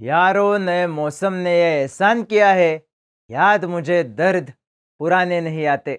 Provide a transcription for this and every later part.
यारो नए मौसम ने ये एहसान किया है। याद मुझे दर्द पुराने नहीं आते।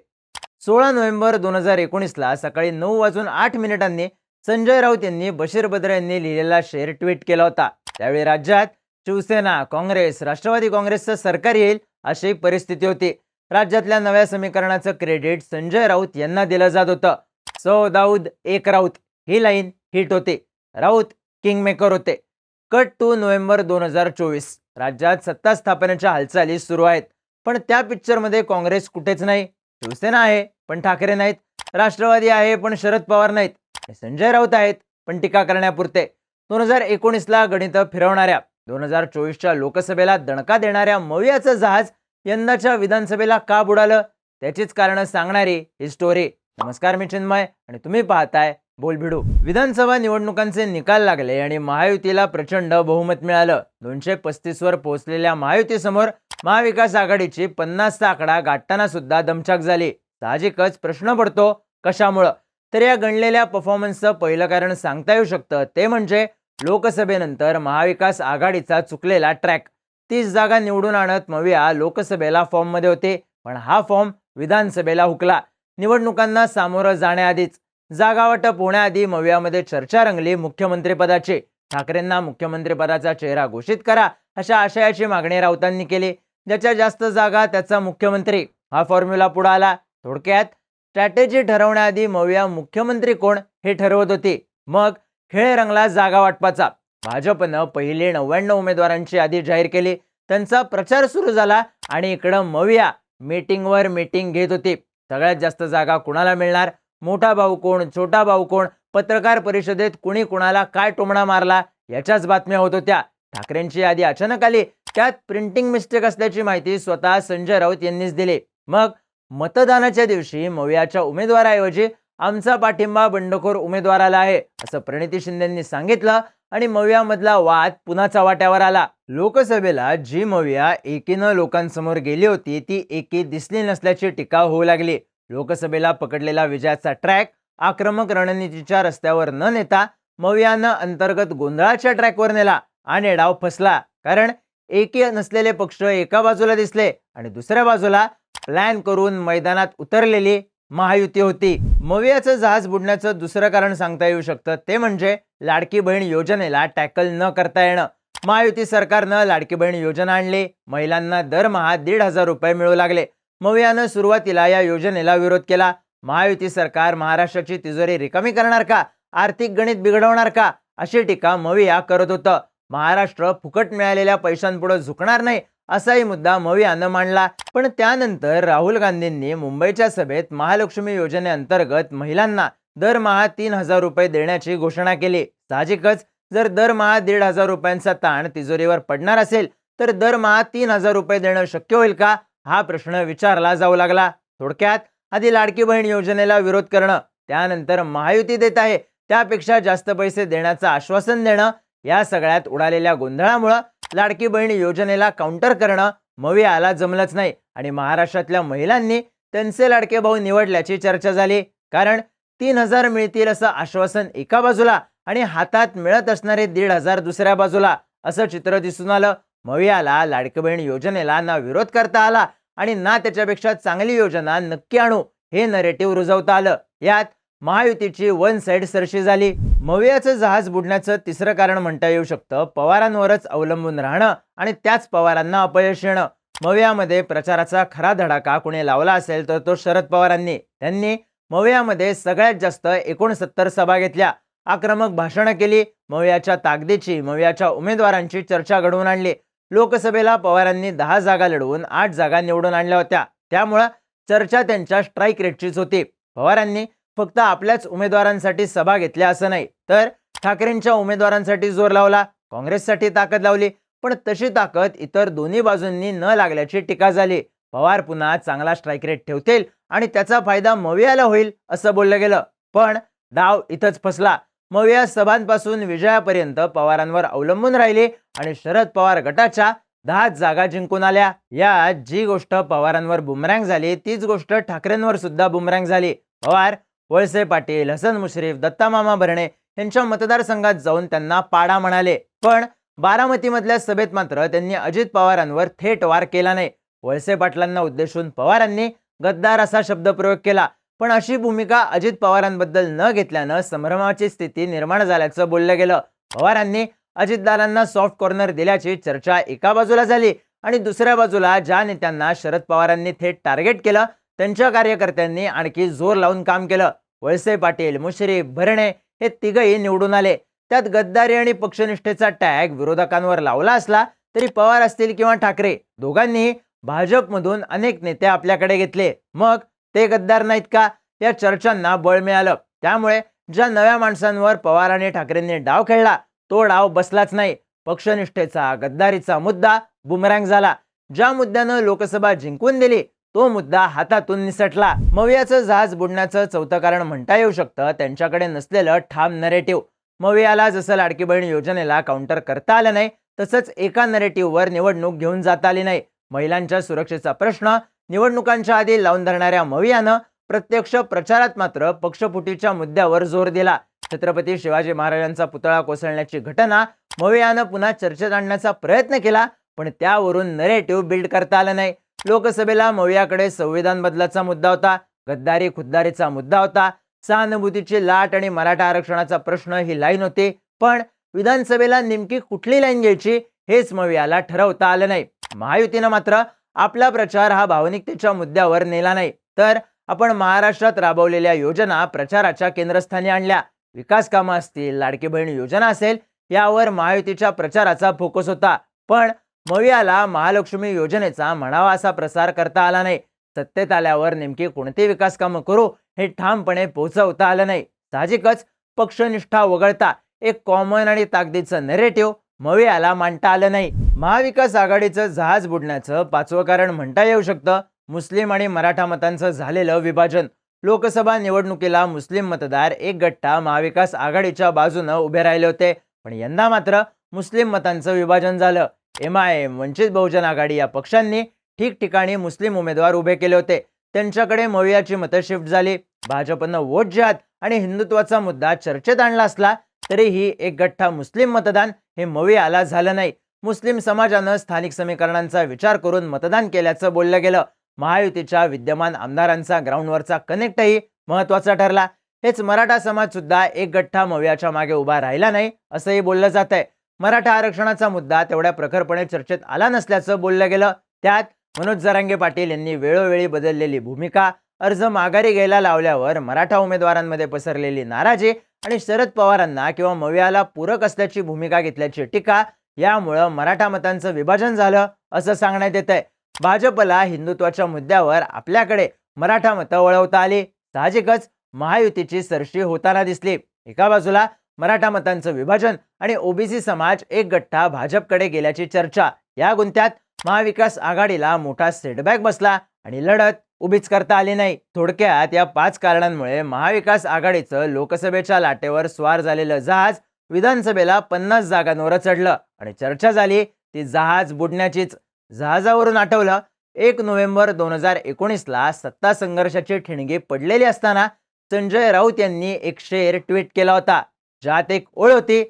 सोळा नोव्हेंबर दोन हजार एकोणीसला सकाळी नऊ वाजून आठ मिनिटांनी संजय राऊत यांनी बशीर बद्र यांनी लिहिलेला शेअर ट्विट केला होता. त्यावेळी राज्यात शिवसेना काँग्रेस राष्ट्रवादी काँग्रेसचं सरकार येईल अशी परिस्थिती होती. राज्यातल्या नव्या समीकरणाचं क्रेडिट संजय राऊत यांना दिलं जात होतं. सौ दाऊद एक राऊत ही लाईन हिट होती. राऊत किंगमेकर होते. कट टू नोव्हेंबर दोन हजार चोवीस. राज्यात सत्ता स्थापनेच्या हालचाली सुरू आहेत पण त्या पिक्चरमध्ये काँग्रेस कुठेच नाही. शिवसेना आहे पण ठाकरे नाहीत. राष्ट्रवादी आहे पण शरद पवार नाहीत. संजय राऊत आहेत पण टीका करण्यापुरते. दोन हजार एकोणीसला गणित फिरवणाऱ्या दोन हजार चोवीसच्या लोकसभेला दणका देणाऱ्या मवियाचं जहाज यंदाच्या विधानसभेला का बुडालं? त्याचीच कारणं सांगणारी ही स्टोरी नमस्कार मी चिन्मय आणि तुम्ही पाहताय बोलभिडू. विधानसभा निवडणुकांचे निकाल लागले आणि महायुतीला प्रचंड बहुमत मिळालं. दोनशे पस्तीस वर पोहोचलेल्या महायुतीसमोर महाविकास आघाडीची पन्नासचा आकडा गाठताना सुद्धा दमछाक झाली. साहजिकच प्रश्न पडतो कशामुळं? तर या गणलेल्या परफॉर्मन्सचं पहिलं कारण सांगता येऊ शकतं. ते म्हणजे लोकसभेनंतर महाविकास आघाडीचा चुकलेला ट्रॅक तीस जागा निवडून आणत मविया लोकसभेला फॉर्ममध्ये होते. पण हा फॉर्म विधानसभेला हुकला. निवडणुकांना सामोरं जाण्याआधीच जागावाटप होण्याआधी मवियामध्ये चर्चा रंगली. मुख्यमंत्रीपदाची ठाकरेंना मुख्यमंत्रीपदाचा चेहरा घोषित करा अशा आशयाची मागणी राऊतांनी केली. ज्याच्या जास्त जागा त्याचा मुख्यमंत्री. हा फॉर्म्युला पुढे आला. थोडक्यात स्ट्रॅटेजी ठरवण्याआधी मविया मुख्यमंत्री कोण हे ठरवत होती. मग खेळ रंगला जागा वाटपाचा भाजपनं पहिले नव्याण्णव उमेदवारांची यादी जाहीर केली. त्यांचा प्रचार सुरू झाला आणि इकडं मविया मीटिंगवर मीटिंग घेत होती. सगळ्यात जास्त जागा कुणाला मिळणार? मोठा भाऊ कोण छोटा भाऊ कोण? पत्रकार परिषदेत कुणी कुणाला काय टोमणा मारला? याच्याच बातम्या होत होत्या. ठाकरेंची यादी अचानक आली. त्यात प्रिंटिंग मिस्टेक असल्याची माहिती स्वतः संजय राऊत यांनीच दिली. मग मतदानाच्या दिवशी मवियाच्या उमेदवाराऐवजी आमचा पाठिंबा बंडखोर उमेदवाराला आहे असं प्रणिती शिंदेंनी सांगितलं. आणि मवियामधला वाद पुन्हा चव्हाट्यावर आला. लोकसभेला जी मविया एकीनं लोकांसमोर गेली होती ती एकी दिसली नसल्याची टीका होऊ लागली. लोकसभेला पकडलेला विजयाचा ट्रॅक आक्रमक रणनीतीच्या रस्त्यावर न नेता मवियानं अंतर्गत गोंधळाच्या ट्रॅकवर नेला आणि डाव फसला. कारण एकी नसलेले पक्ष एका बाजूला दिसले आणि दुसऱ्या बाजूला प्लॅन करून मैदानात उतरलेली महायुती होती. मवियाचं जहाज बुडण्याचं दुसरं कारण सांगता येऊ शकतं. ते म्हणजे लाडकी बहीण योजनेला टॅकल न करता येणं. महायुती सरकारनं लाडकी बहीण योजना आणली. महिलांना दरमहा दीड हजार रुपये मिळू लागले. मवियानं सुरुवातीला या योजनेला विरोध केला. महायुती सरकार महाराष्ट्राची तिजोरी रिकामी करणार का? आर्थिक गणित बिघडवणार का? अशी टीका मविया करत होतं. महाराष्ट्र फुकट मिळालेल्या पैशांपुढे झुकणार नाही. असाही मुद्दा मवी यानं मांडला. पण त्यानंतर राहुल गांधींनी मुंबईच्या सभेत महालक्ष्मी योजनेअंतर्गत महिलांना दरमहा तीन हजार रुपये देण्याची घोषणा केली. साहजिकच जर दरमहा दीड हजार रुपयांचा ताण तिजोरीवर पडणार असेल तर दरमहा तीन हजार रुपये देणं शक्य होईल का? हा प्रश्न विचारला जाऊ लागला. थोडक्यात आधी लाडकी बहीण योजनेला विरोध करणं त्यानंतर महायुती देत आहे त्यापेक्षा जास्त पैसे देण्याचं आश्वासन देणं या सगळ्यात उडालेल्या गोंधळामुळं लाडकी बहीण योजनेला काउंटर करणं मवियाला जमलंच नाही. आणि महाराष्ट्रातल्या महिलांनी त्यांचे लाडके भाऊ निवडल्याची चर्चा झाली. कारण तीन हजार मिळतील असं आश्वासन एका बाजूला आणि हातात मिळत असणारे दीड हजार दुसऱ्या बाजूला असं चित्र दिसून आलं. मवियाला लाडकी बहीण योजनेला ना विरोध करता आला आणि ना त्याच्यापेक्षा चांगली योजना नक्की आणू हे नरेटिव्ह रुजवता आलं. यात महायुतीची वन साईड सरशी झाली. मवियाचं जहाज बुडण्याचं तिसरं कारण म्हणता येऊ शकतं. पवारांवरच अवलंबून राहणं आणि त्याच पवारांना अपयश येणं. मवियामध्ये प्रचाराचा खरा धडाका कुणी लावला असेल तर तो शरद पवारांनी. त्यांनी मवियामध्ये सगळ्यात जास्त एकोणसत्तर सभा घेतल्या. आक्रमक भाषणं केली. मवियाच्या ताकदीची मवियाच्या उमेदवारांची चर्चा घडवून आणली. लोकसभेला पवारांनी दहा जागा लढवून आठ जागा निवडून आणल्या होत्या. त्यामुळं चर्चा त्यांच्या स्ट्राईक रेटचीच होती. पवारांनी फक्त आपल्याच उमेदवारांसाठी सभा घेतल्या असं नाही. तर ठाकरेंच्या उमेदवारांसाठी जोर लावला काँग्रेससाठी ताकद लावली पण तशी ताकद इतर दोन्ही बाजूंनी न लागल्याची टीका झाली. पवार पुन्हा चांगला स्ट्राईक रेट ठेवतील आणि त्याचा फायदा मवियाला होईल असं बोललं गेलं. पण डाव इथंच फसला. मविया सभांपासून विजयापर्यंत पवारांवर अवलंबून राहिले आणि शरद पवार गटाच्या दहा जागा जिंकून आल्या. यात जी गोष्ट पवारांवर बुमरँग झाली तीच गोष्ट ठाकरेंवर सुद्धा बुमरँग झाली. पवार वळसे पाटील हसन मुश्रीफ दत्तामामा भरणे यांच्या मतदारसंघात जाऊन त्यांना पाडा म्हणाले. पण बारामतीमधल्या सभेत मात्र त्यांनी अजित पवारांवर थेट वार केला नाही. वळसे पाटलांना उद्देशून पवारांनी गद्दार असा शब्दप्रयोग केला. पण अशी भूमिका अजित पवारांबद्दल न घेतल्यानं संभ्रमाची स्थिती निर्माण झाल्याचं बोललं गेलं. पवारांनी अजितदारांना सॉफ्ट कॉर्नर दिल्याची चर्चा एका बाजूला झाली आणि दुसऱ्या बाजूला ज्या नेत्यांना शरद पवारांनी थेट टार्गेट केलं त्यांच्या कार्यकर्त्यांनी आणखी जोर लावून काम केलं. वळसे पाटील मुश्रीफ भरणे हे तिघही निवडून आले. त्यात गद्दारी आणि पक्षनिष्ठेचा टॅग विरोधकांवर लावला असला तरी पवार असतील किंवा ठाकरे दोघांनीही भाजपमधून अनेक नेते आपल्याकडे घेतले. मग ते गद्दार नाहीत का? या चर्चांना बळ मिळालं. त्यामुळे ज्या नव्या माणसांवर पवार आणि ठाकरेंनी डाव खेळला तो डाव बसलाच नाही. पक्षनिष्ठेचा गद्दारीचा मुद्दा बुमरँग झाला. ज्या मुद्द्यानं लोकसभा जिंकून दिली तो मुद्दा हातातून निसटला. मवियाचं जहाज बुडण्याचं चौथं कारण म्हणता येऊ शकतं त्यांच्याकडे नसलेलं ठाम नरेटिव्ह मवियाला जसं लाडकी बहीण योजनेला काउंटर करता आलं नाही तसंच एका नरेटिव्हवर निवडणूक घेऊन जाता आली नाही. महिलांच्या सुरक्षेचा प्रश्न निवडणुकांच्या आधी लावून धरणाऱ्या मवियानं प्रत्यक्ष प्रचारात मात्र पक्षफुटीच्या मुद्द्यावर जोर दिला. छत्रपती शिवाजी महाराजांचा पुतळा कोसळण्याची घटना मवियानं पुन्हा चर्चेत आणण्याचा प्रयत्न केला पण त्यावरून नरेटिव्ह बिल्ड करता आलं नाही. लोकसभेला मवियाकडे संविधान बदलाचा मुद्दा होता गद्दारी खुद्दारीचा मुद्दा होता. सहानुभूतीची लाट आणि मराठा आरक्षणाचा प्रश्न ही लाईन होती पण विधानसभेला नेमकी कुठली लाईन घ्यायची हेच मवियाला ठरवता आलं नाही. महायुतीनं मात्र आपला प्रचार हा भावनिकतेच्या मुद्द्यावर नेला नाही. तर आपण महाराष्ट्रात राबवलेल्या योजना प्रचाराच्या केंद्रस्थानी आणल्या. विकास कामं असतील लाडकी बहीण योजना असेल यावर महायुतीच्या प्रचाराचा फोकस होता. पण मवियाला महालक्ष्मी योजनेचा म्हणावा असा प्रसार करता आला नाही. सत्तेत आल्यावर नेमकी कोणती विकास कामं करू हे ठामपणे पोहोचवता आलं नाही. साहजिकच पक्षनिष्ठा वगळता एक कॉमन आणि ताकदीचं नेरेटिव्ह मवियाला मांडता आलं नाही. महाविकास आघाडीचं जहाज बुडण्याचं पाचवं कारण म्हणता येऊ शकतं. मुस्लिम आणि मराठा मतांचं झालेलं विभाजन. लोकसभा निवडणुकीला मुस्लिम मतदार एक गट्टा महाविकास आघाडीच्या बाजूनं उभे राहिले होते. पण यंदा मात्र मुस्लिम मतांचं विभाजन झालं. M I M Vanchit Bahujan Aghadi या पक्षांनी ठिकठिकाणी मुस्लिम उमेदवार उभे केले होते. त्यांच्याकडे मवियाची मतं शिफ्ट झाली. भाजपनं वोट जात आणि हिंदुत्वाचा मुद्दा चर्चेत आणला असला तरीही एक गठ्ठा मुस्लिम मतदान हे मवियाला झालं नाही. मुस्लिम समाजानं स्थानिक समीकरणांचा विचार करून मतदान केल्याचं बोललं गेलं. महायुतीच्या विद्यमान आमदारांचा ग्राउंडवरचा कनेक्टही महत्त्वाचा ठरला. हेच मराठा समाज सुद्धा एक गठ्ठा मवियाच्या मागे उभा राहिला नाही असंही बोललं जात आहे मराठा आरक्षणाचा मुद्दा तेवढ्या प्रखरपणे चर्चेत आला नसल्याचं बोललं गेलं. त्यात मनोज जरांगे पाटील यांनी वेळोवेळी बदललेली भूमिका अर्ज माघारी घ्यायला लावल्यावर मराठा उमेदवारांमध्ये पसरलेली नाराजी आणि शरद पवारांना किंवा मवियाला पूरक असल्याची भूमिका घेतल्याची टीका यामुळं मराठा मतांचं विभाजन झालं असं सांगण्यात येत आहे भाजपला हिंदुत्वाच्या मुद्द्यावर आपल्याकडे मराठा मतं वळवता आली. साहजिकच महायुतीची सरशी होताना दिसली. एका बाजूला मराठा मतांचं विभाजन आणि ओबीसी समाज एक गठ्ठा भाजपकडे गेल्याची चर्चा. या गुंत्यात महाविकास आघाडीला मोठा सेटबॅक बसला आणि लढत उभीच करता आली नाही. थोडक्यात या पाच कारणांमुळे महाविकास आघाडीचं लोकसभेच्या लाटेवर स्वार झालेलं जहाज विधानसभेला पन्नास जागांवर चढलं आणि चर्चा झाली. ती जहाज बुडण्याचीच जहाजावरून आठवलं. एक नोव्हेंबर दोन हजार एकोणीसला सत्ता संघर्षाची ठिणगी पडलेली असताना संजय राऊत यांनी एक शेर ट्विट केला होता. ज्यात एक ओळ होती.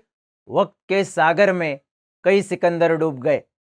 वक्त के सागर में कई सिकंदर डूब गए।